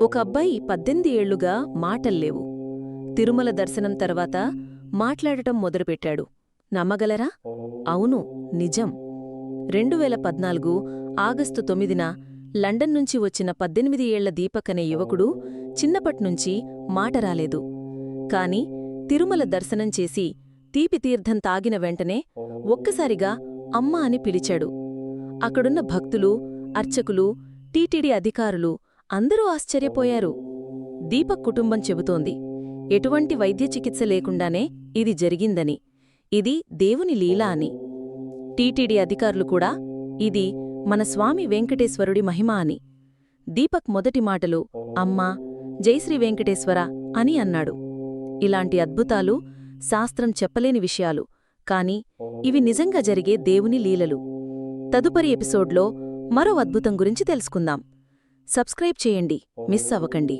ఒక అబ్బాయి పద్దెనిమిది ఏళ్ళుగా మాటల్లేవు. తిరుమల దర్శనం తర్వాత మాట్లాడటం మొదలుపెట్టాడు. నమ్మగలరా? అవును నిజం. రెండు వేల పద్నాలుగు ఆగస్టు తొమ్మిదిన లండన్ నుంచి వచ్చిన పద్దెనిమిది ఏళ్ళ దీపక్ అనే యువకుడు చిన్నపట్నుంచి మాట రాలేదు. కాని తిరుమల దర్శనం చేసి తీపి తీర్థం తాగిన వెంటనే ఒక్కసారిగా అమ్మా అని పిలిచాడు. అక్కడున్న భక్తులు అర్చకులు టీటీడీ అధికారులు అందరూ ఆశ్చర్యపోయారు. దీపక్ కుటుంబం చెబుతోంది ఎటువంటి వైద్య చికిత్స లేకుండానే ఇది జరిగిందని. ఇది దేవుని లీలా అని. టీటీడీ అధికారులు కూడా ఇది మన స్వామి వెంకటేశ్వరుడి మహిమ అని. దీపక్ మొదటి మాటలు అమ్మా జైశ్రీ వెంకటేశ్వర అని అన్నాడు. ఇలాంటి అద్భుతాలు శాస్త్రం చెప్పలేని విషయాలు కాని ఇవి నిజంగా జరిగే దేవుని లీలలు. తదుపరి ఎపిసోడ్లో మరో అద్భుతం గురించి తెలుసుకుందాం. సబ్స్క్రైబ్ చేయండి. మిస్ అవ్వకండి.